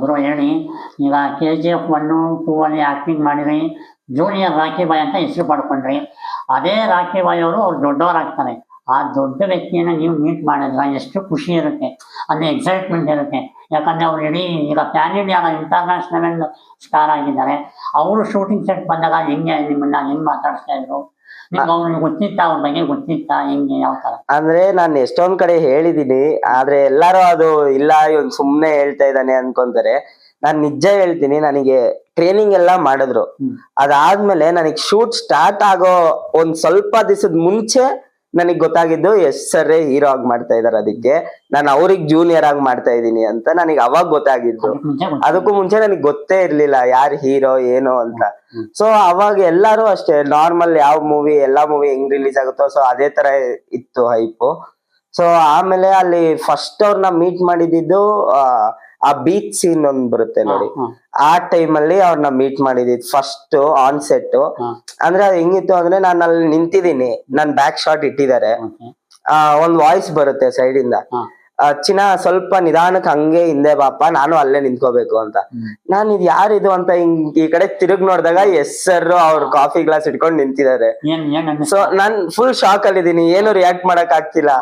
Bro ಹೇಳಿ ಈಗ K G F one two ಅಲ್ಲಿ ಆಕ್ಟಿಂಗ್ ಮಾಡಿದ್ರಿ ಜೂನಿಯರ್ ರಾಖಿ ಬಾಯ್ ಅಂತ ಹೆಸರು ಪಡ್ಕೊಂಡ್ರಿ. ಅದೇ ರಾಖಿ ಬಾಯ್ ಅವರು ಅವ್ರು ದೊಡ್ಡವರಾಗ್ತಾರೆ. ಆ ದೊಡ್ಡ ವ್ಯಕ್ತಿಯನ್ನ ನೀವು ಮೀಟ್ ಮಾಡಿದ್ರೆ ಎಷ್ಟು ಖುಷಿ ಇರುತ್ತೆ, ಅಲ್ಲಿ ಎಕ್ಸೈಟ್ಮೆಂಟ್ ಇರುತ್ತೆ. ಯಾಕಂದ್ರೆ ಅವ್ರು ಇಡೀ ಈಗ ಪ್ಯಾನ್ ಇಂಡಿಯಾ ಇಂಟರ್ನ್ಯಾಷನಲ್ ಸ್ಟಾರ್ ಆಗಿದ್ದಾರೆ. ಅವರು ಶೂಟಿಂಗ್ ಸೆಟ್ ಬಂದಾಗ ಹೆಂಗೆ ನಿಮ್ಮನ್ನ ಹೆಂಗ್ ಮಾತಾಡ್ತಾ ಇದ್ರು. ಗೊತ್ತಿತ್ತ ಅವ್ರ ಬಗ್ಗೆ ಗೊತ್ತಿತ್ತ ಹೆಂಗೆ ಯಾವ ತರ? ಅಂದ್ರೆ ನಾನು ಎಷ್ಟೊಂದ್ ಕಡೆ ಹೇಳಿದೀನಿ ಆದ್ರೆ ಎಲ್ಲಾರು ಅದು ಇಲ್ಲ ಇವನ್ ಸುಮ್ನೆ ಹೇಳ್ತಾ ಇದ್ದಾನೆ ಅನ್ಕೊಂತಾರೆ. ನಾನ್ ನಿಜ ಹೇಳ್ತೀನಿ ನನಗೆ ಟ್ರೈನಿಂಗ್ ಎಲ್ಲ ಮಾಡಿದ್ರು. ಅದಾದ್ಮೇಲೆ ನನಗೆ ಶೂಟ್ ಸ್ಟಾರ್ಟ್ ಆಗೋ ಒಂದ್ ಸ್ವಲ್ಪ ದಿವಸದ ಮುಂಚೆ ನನಗ್ ಗೊತ್ತಾಗಿದ್ದು ಎಸ್ ಸರ್ ಹೀರೋ ಆಗಿ ಮಾಡ್ತಾ ಇದಾರೆ ಅದಕ್ಕೆ. ನಾನು ಅವ್ರಿಗೆ ಜೂನಿಯರ್ ಆಗಿ ಮಾಡ್ತಾ ಇದ್ದೀನಿ ಅಂತ ನನಗೆ ಅವಾಗ ಗೊತ್ತಾಗಿದ್ದು. ಅದಕ್ಕೆ ಮುಂಚೆ ನನಗೆ ಗೊತ್ತೇ ಇರ್ಲಿಲ್ಲ ಯಾರು ಹೀರೋ ಏನು ಅಂತ. ಸೊ ಅವಾಗ ಎಲ್ಲಾರು ಅಷ್ಟೇ ನಾರ್ಮಲ್ ಯಾವ ಮೂವಿ ಎಲ್ಲಾ ಮೂವಿ ಹೆಂಗ್ ರಿಲೀಸ್ ಆಗುತ್ತೋ ಸೊ ಅದೇ ತರ ಇತ್ತು ಹೈಪು ಸೊ ಆಮೇಲೆ ಅಲ್ಲಿ ಫಸ್ಟ್ ಅವ್ರನ್ನ ಮೀಟ್ ಮಾಡಿದ್ದು ಆ ಬೀಚ್ ಸೀನ್ ಒಂದ್ ಬರುತ್ತೆ ನೋಡಿ. ಆ ಟೈಮ್ ಅಲ್ಲಿ ಅವ್ರನ್ನ ಮೀಟ್ ಮಾಡಿದಿದ್ ಫಸ್ಟ್ ಆನ್ ಸೆಟ್ ಅಂದ್ರೆ ಅದು ಹೆಂಗಿತ್ತು ಅಂದ್ರೆ ನಾನು ಅಲ್ಲಿ ನಿಂತಿದ್ದೀನಿ. ನನ್ ಬ್ಯಾಕ್ ಶಾಟ್ ಇಟ್ಟಿದ್ದಾರೆ. ಒಂದ್ ವಾಯ್ಸ್ ಬರುತ್ತೆ ಸೈಡ್ ಇಂದ. ಚಿನ್ನ ಸ್ವಲ್ಪ ನಿಧಾನಕ್ಕೆ ಹಂಗೆ ಹಿಂದೆ ಬಾಪ ನಾನು ಅಲ್ಲೇ ನಿಂತ್ಕೋಬೇಕು ಅಂತ. ನಾನು ಇದು ಇದ್ ಯಾರಿದು ಅಂತ ಹಿಂಗ್ ಈ ಕಡೆ ತಿರುಗ್ ನೋಡಿದಾಗ ಎಸ್ ಸರ್ ಅವ್ರ ಕಾಫಿ ಗ್ಲಾಸ್ ಇಟ್ಕೊಂಡು ನಿಂತಿದ್ದಾರೆ? ಸೊ ನಾನ್ ಫುಲ್ ಶಾಕ್ ಅಲ್ಲಿ ಇದೀನಿ ಏನು ರಿಯಾಕ್ಟ್ ಮಾಡಕ್ ಆಗ್ತಿಲ್ಲ.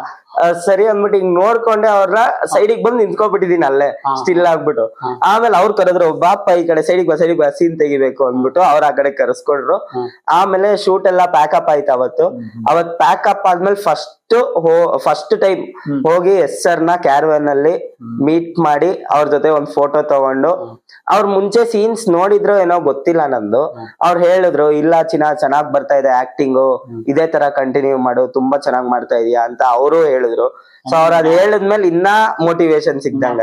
ಸರಿ ಅಂದ್ಬಿಟ್ಟು ಹಿಂಗ್ ನೋಡ್ಕೊಂಡೆ ಅವ್ರನ್ನ ಸೈಡಿಗೆ ಬಂದು ನಿಂತ್ಕೊಂಡ್ಬಿಟ್ಟಿದೀನಿ ಅಲ್ಲೇ. ಸ್ಟಿಲ್ ಆಗ್ಬಿಟ್ಟು. ಆಮೇಲೆ ಅವ್ರು ಕರೆದ್ರು ಬಾಪ ಈ ಕಡೆ ಸೈಡಿಗೆ ಬಾ ಸೈಡಿಗೆ ಬಾ ಸೀನ್ ತೆಗಿಬೇಕು ಅಂದ್ಬಿಟ್ಟು ಅವ್ರ ಆ ಕಡೆ ಕರೆಸ್ಕೊಂಡ್ರು ಆಮೇಲೆ ಶೂಟ್ ಎಲ್ಲ ಪ್ಯಾಕಪ್ ಆಯ್ತು ಅವತ್ತು. ಅವತ್ ಪ್ಯಾಕಪ್ ಆದ್ಮೇಲೆ ಫಸ್ಟ್ ಫಸ್ಟ್ ಟೈಮ್ ಹೋಗಿ ಎಸ್ ಸರ್ನ ಕ್ಯಾರ್ವನ್ ಅಲ್ಲಿ ಮೀಟ್ ಮಾಡಿ ಅವ್ರ ಜೊತೆ ಒಂದ್ ಫೋಟೋ ತಗೊಂಡು ಅವ್ರ ಮುಂಚೆ ಸೀನ್ಸ್ ನೋಡಿದ್ರು ಏನೋ ಗೊತ್ತಿಲ್ಲ ನಂದು. ಅವ್ರು ಹೇಳಿದ್ರು ಇಲ್ಲ ಚಿನ್ನ ಚೆನ್ನಾಗ್ ಬರ್ತಾ ಇದೆ ಆಕ್ಟಿಂಗು ಇದೇ ತರ ಕಂಟಿನ್ಯೂ ಮಾಡು ತುಂಬಾ ಚೆನ್ನಾಗ್ ಮಾಡ್ತಾ ಇದೀಯಾ? ಅಂತ ಅವರು ಹೇಳಿದ್ರು. ಸೊ ಅವ್ರ ಅದ್ ಹೇಳಿದ್ಮೇಲೆ ಇನ್ನ ಮೋಟಿವೇಶನ್ ಸಿಕ್ದಂಗ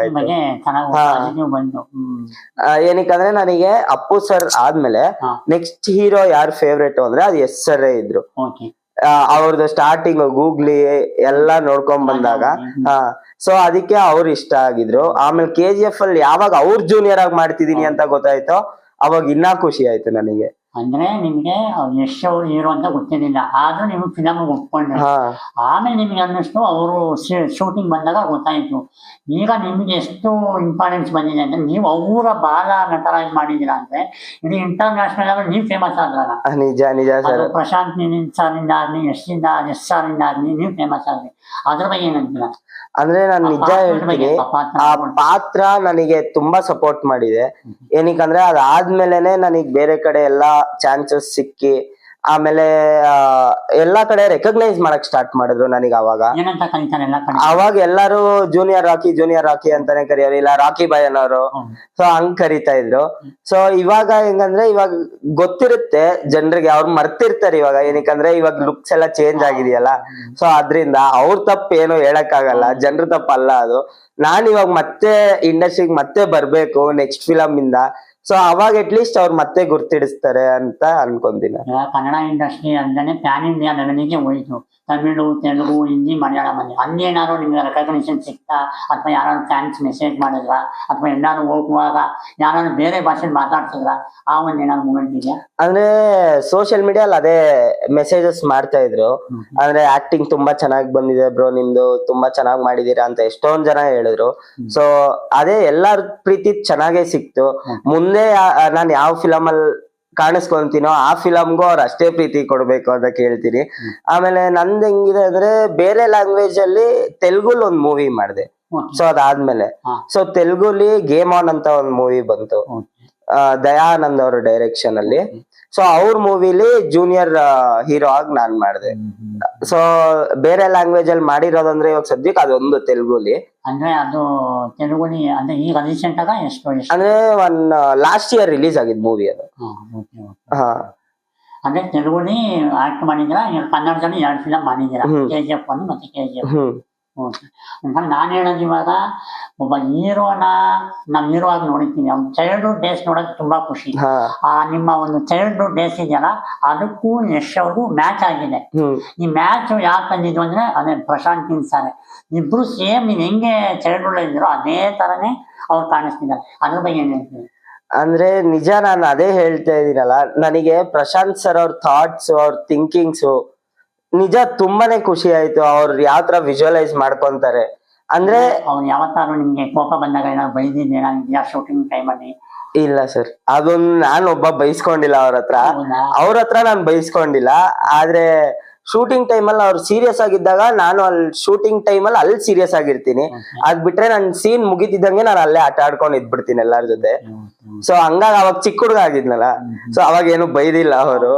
ಏನಕ್ಕಂದ್ರೆ ನನಗೆ ಅಪ್ಪು ಸರ್ ಆದ್ಮೇಲೆ ನೆಕ್ಸ್ಟ್ ಹೀರೋ ಯಾರು ಫೇವ್ರೇಟ್ ಅಂದ್ರೆ ಅದು ಎಸ್ ಸರ್ ಇದ್ರು. ಅವ್ರದ್ದು ಸ್ಟಾರ್ಟಿಂಗ್ ಗೂಗ್ಲಿ ಎಲ್ಲಾ ನೋಡ್ಕೊಂಡ್ ಬಂದಾಗ ಹಾ ಸೊ ಅದಕ್ಕೆ ಅವ್ರು ಇಷ್ಟ ಆಗಿದ್ರು. ಆಮೇಲೆ ಕೆ ಜಿ ಎಫ್ ಅಲ್ಲಿ ಯಾವಾಗ ಅವ್ರ ಜೂನಿಯರ್ ಆಗಿ ಮಾಡ್ತಿದೀನಿ ಅಂತ ಗೊತ್ತಾಯ್ತೋ ಅವಾಗ ಇನ್ನ ಖುಷಿ ಆಯ್ತು ನನಗೆ. ಅಂದ್ರೆ ನಿಮ್ಗೆ ಎಷ್ಟು ಅವ್ರು ಹೀರೋ ಅಂತ ಗೊತ್ತಿರ್ಲಿಲ್ಲ. ಆದ್ರೂ ನಿಮ್ಗೆ ಫಿಲಮ್ ಒಪ್ಕೊಂಡ್ರೆ ಆಮೇಲೆ ನಿಮ್ಗೆ ಅನ್ನಿಸ್ತು ಅವರು ಶೂಟಿಂಗ್ ಬಂದಾಗ ಗೊತ್ತಾಯ್ತು. ಈಗ ನಿಮ್ಗೆ ಎಷ್ಟು ಇಂಪಾರ್ಟೆನ್ಸ್ ಬಂದಿದೆ ಅಂದ್ರೆ ನೀವು ಅವರ ಬಾಲ ನಟರಾಗಿ ಮಾಡಿದಿರ ಅಂದ್ರೆ ಇಡೀ ಇಂಟರ್ನ್ಯಾಷನಲ್ ಆಗಿ ನೀವು ಫೇಮಸ್ ಆದ್ರಲ್ಲ. ನಿಜ ನಿಜ ಸರ್. ಪ್ರಶಾಂತ್ ನೀನಿನ್ ಸಾರಿಂದ ಆಗ್ಲಿ ಯಶಿಂದ ಯಶ್ ಸಾರಿಂದ ಆಗ್ಲಿ ನೀವು ಫೇಮಸ್ ಆದ್ರಿ. ಅದ್ರ ಬಗ್ಗೆ ಏನಂತೀರಾ? ಅಂದ್ರೆ ನಾನು ನಿಜ ಹೇಳ್ತೀನಿ. ಆ ಪಾತ್ರ ಪಾತ್ರ ನನಗೆ ತುಂಬಾ ಸಪೋರ್ಟ್ ಮಾಡಿದೆ. ಏನಕ್ಕಂದ್ರೆ ಅದಾದ್ಮೇಲೆನೆ ನನಗೆ ಬೇರೆ ಕಡೆ ಎಲ್ಲಾ ಚಾನ್ಸಸ್ ಸಿಕ್ಕಿ ಆಮೇಲೆ ಎಲ್ಲಾ ಕಡೆ ರೆಕಗ್ನೈಸ್ ಮಾಡಕ್ ಸ್ಟಾರ್ಟ್ ಮಾಡಿದ್ರು ನನಗೆ ಅವಾಗ. ಏನಂತ ಕರೀತಾರೆ ಎಲ್ಲ ಕಡೆ? ಅವಾಗ ಎಲ್ಲಾರು ಜೂನಿಯರ್ ರಾಕಿ ಜೂನಿಯರ್ ರಾಕಿ ಅಂತಾನೆ ಕರೆಯೋರು ಇಲ್ಲ ರಾಕಿ ಬಾಯ್ ಅನ್ನೋರು. ಸೊ ಹಂಗ್ ಕರಿತಾ ಇದ್ರು. ಸೊ ಇವಾಗ ಹೆಂಗಂದ್ರೆ ಇವಾಗ ಗೊತ್ತಿರುತ್ತೆ ಜನರಿಗೆ ಅವ್ರು ಮರ್ತಿರ್ತಾರೆ ಇವಾಗ. ಏನಕ್ಕಂದ್ರೆ ಇವಾಗ ಲುಕ್ಸ್ ಎಲ್ಲ ಚೇಂಜ್ ಆಗಿದೆಯಲ್ಲ. ಸೊ ಅದ್ರಿಂದ ಅವ್ರ ತಪ್ಪು ಏನು ಹೇಳಕ್ ಆಗಲ್ಲ ಜನರ ತಪ್ಪಲ್ಲ ಅದು. ನಾನ್ ಇವಾಗ ಮತ್ತೆ ಇಂಡಸ್ಟ್ರಿಗೆ ಮತ್ತೆ ಬರ್ಬೇಕು ನೆಕ್ಸ್ಟ್ ಫಿಲಮ್ ಇಂದ. ಸೊ ಅವಾಗ ಅಟ್ ಲೀಸ್ಟ್ ಅವ್ರು ಮತ್ತೆ ಗುರ್ತಿಡಿಸ್ತಾರೆ ಅಂತ ಅನ್ಕೊಂದಿನ ಕನ್ನಡ ಇಂಡಸ್ಟ್ರಿ ಅಂದ್ರೆ ಪ್ಯಾನ್ ಇಂಡಿಯಾ ಲೆವೆಲಿಗೆ ಹೋಯಿತು. ತಮಿಳು ತೆಲುಗು ಹಿಂದಿ ಮಲಯಾಳಂ ಅಲ್ಲಿ. ಅಲ್ಲಿ ಏನಾದ್ರು ನಿಮ್ಗೆ ರೆಕಗ್ನಿಷನ್ ಸಿಕ್ತಾ ಅಥವಾ ಯಾರೋ ಫ್ಯಾನ್ಸ್ ಮೆಸೇಜ್ ಮಾಡಿದ್ರ ಅಥವಾ ಎಲ್ಲಾರು ಹೋಗುವಾಗ ಯಾರು ಬೇರೆ ಭಾಷೆ ಮಾತಾಡ್ತಿದ್ರ ಆ ಒಂದ್ ಏನಾದ್ರು ಮೂಮೆಂಟ್ ಇದೆಯಾ? ಅಂದ್ರೆ ಸೋಷಿಯಲ್ ಮೀಡಿಯಾಲ್ ಅದೇ ಮೆಸೇಜಸ್ ಮಾಡ್ತಾ ಇದ್ರು. ಅಂದ್ರೆ ಆಕ್ಟಿಂಗ್ ತುಂಬಾ ಚೆನ್ನಾಗಿ ಬಂದಿದೆ ಬ್ರೋ ನಿಮ್ದು ತುಂಬಾ ಚೆನ್ನಾಗಿ ಮಾಡಿದೀರಾ ಅಂತ ಎಷ್ಟೊಂದ್ ಜನ ಹೇಳಿದ್ರು. ಸೊ ಅದೇ ಎಲ್ಲಾರ ಪ್ರೀತಿ ಚೆನ್ನಾಗೇ ಸಿಕ್ತು. ಮುಂದೆ ನಾನು ಯಾವ ಫಿಲಮ್ ಅಲ್ಲಿ ಕಾಣಿಸ್ಕೊಂತೀನೋ ಆ ಫಿಲಮ್ಗೂ ಅವ್ರು ಅಷ್ಟೇ ಪ್ರೀತಿ ಕೊಡ್ಬೇಕು ಅಂತ ಕೇಳ್ತೀನಿ. ಆಮೇಲೆ ನಂದು ಹೆಂಗಿದೆ ಅಂದ್ರೆ ಬೇರೆ ಲ್ಯಾಂಗ್ವೇಜ್ ಅಲ್ಲಿ ತೆಲುಗುಲ್ ಒಂದ್ ಮೂವಿ ಮಾಡಿದೆ. ಸೊ ಅದಾದ್ಮೇಲೆ. ಸೊ ತೆಲುಗುಲಿ ಗೇಮ್ ಆನ್ ಅಂತ ಒಂದ್ ಮೂವಿ ಬಂತು. ದಯಾನಂದ್ ಅವ್ರ ಡೈರೆಕ್ಷನ್ ಅಲ್ಲಿ. ಸೊ ಅವ್ರ ಮೂವಿಲಿ ಜೂನಿಯರ್ ಹೀರೋ ಆಗಿ ನಾನ್ ಮಾಡಿದೆ. ಸೊ ಬೇರೆ ಲ್ಯಾಂಗ್ವೇಜ್ ಅಲ್ಲಿ ಮಾಡಿರೋದಂದ್ರೆ ಇವಾಗ ಸದ್ಯಕ್ಕೆ ಅದೊಂದು ತೆಲುಗುಲಿ. ಅಂದ್ರೆ ಅದು ತೆಲುಗುಲಿ ಅಂದ್ರೆ ಈಗ ರೀಸೆಂಟ್ ಆಗ ಎಷ್ಟು ಅಂದ್ರೆ ಒನ್ ಲಾಸ್ಟ್ ಇಯರ್ ರಿಲೀಸ್ ಆಗಿದ್ ಮೂವಿ ಅದು. ಹಾ, ಅಂದ್ರೆ ತೆಲುಗುಲಿ ಆಕ್ಟ್ ಮಾಡಿದ್ದೀರಾ ಈಗ ಕನ್ನಡದಲ್ಲಿ ಎರಡು ಫಿಲಂ ಮಾಡಿದ್ದೀರಾ? KGF K G F one ಮತ್ತೆ ಕೆ ಜಿ ಎಫ್ ಹ್ಮ್. ನಾನು ಹೇಳೋದು ಇವಾಗ ಒಬ್ಬ ಹೀರೋನ ನಮ್ ಹೀರೋ ಆಗಿ ನೋಡಿದ್ದೀನಿ ಅವ್ನ ಚೈಲ್ಡ್ಹುಡ್ ಡೇಸ್ ನೋಡಕ್ ತುಂಬಾ ಖುಷಿ. ಆ ನಿಮ್ಮ ಒಂದು ಚೈಲ್ಡ್ಹುಡ್ ಡೇಸ್ ಇದೆಯಲ್ಲ ಅದಕ್ಕೂ ಯಶ್ ಅವ್ರಿಗೂ ಮ್ಯಾಚ್ ಆಗಿದೆ. ಈ ಮ್ಯಾಚ್ ಯಾಕೆ ತಂದಿದ್ದು ಅಂದ್ರೆ ಅದೇ ಪ್ರಶಾಂತ್ ಸಾರೆ ಇಬ್ರು ಸೇಮ್ ನೀವು ಹೆಂಗೆ ಚೈಲ್ಡ್ಹುಡ್ ಇದ್ದೀರೋ ಅದೇ ತರನೇ ಅವ್ರು ಕಾಣಿಸ್ತಿದ್ದಾರೆ. ಅದ್ರ ಬಗ್ಗೆ ಏನ್ ಹೇಳ್ತೀನಿ ಅಂದ್ರೆ ನಿಜ ನಾನು ಅದೇ ಹೇಳ್ತಾ ಇದೀನಲ್ಲ ನನಗೆ ಪ್ರಶಾಂತ್ ಸರ್ ಅವ್ರ ಥಾಟ್ಸ್ ಅವ್ರ ಥಿಂಕಿಂಗ್ಸ್ ನಿಜ ತುಂಬಾನೇ ಖುಷಿ ಆಯ್ತು ಅವ್ರು ಯಾವ ತರ ವಿಜುವಲೈಸ್ ಮಾಡ್ಕೊಂತಾರೆ. ಅಂದ್ರೆ ಯಾವತ್ತಾದ್ರು ನಿಮ್ಗೆ ಕೋಪ ಬಂದಾಗ ಏನಾದ್ರು ಇದೆಯಾ ಶೂಟಿಂಗ್ ಟೈಮಲ್ಲಿ ಇಲ್ಲ ಸರ್ ಅದೊಂದ್ ನಾನು ಒಬ್ಬ ಬೈಸ್ಕೊಂಡಿಲ್ಲ ಅವ್ರ ಹತ್ರ. ಅವ್ರ ಹತ್ರ ನಾನು ಬೈಸ್ಕೊಂಡಿಲ್ಲ. ಆದ್ರೆ ಶೂಟಿಂಗ್ ಟೈಮಲ್ಲಿ ಅವ್ರು ಸೀರಿಯಸ್ ಆಗಿದ್ದಾಗ ನಾನು ಅಲ್ಲಿ ಶೂಟಿಂಗ್ ಟೈಮಲ್ಲಿ ಅಲ್ಲಿ ಸೀರಿಯಸ್ ಆಗಿರ್ತೀನಿ. ಅದ್ ಬಿಟ್ರೆ ನನ್ ಸೀನ್ ಮುಗಿತಿದ್ದಂಗೆ ನಾನು ಅಲ್ಲೇ ಆಟ ಆಡ್ಕೊಂಡು ಇದ್ಬಿಡ್ತೀನಿ ಎಲ್ಲಾರ ಜೊತೆ. ಸೊ ಹಂಗಾಗಿ ಅವಾಗ ಚಿಕ್ಕ ಹುಡುಗ ಆಗಿದ್ನಲ್ಲ. ಸೊ ಅವಾಗ ಏನು ಬೈದಿಲ್ಲ ಅವರು.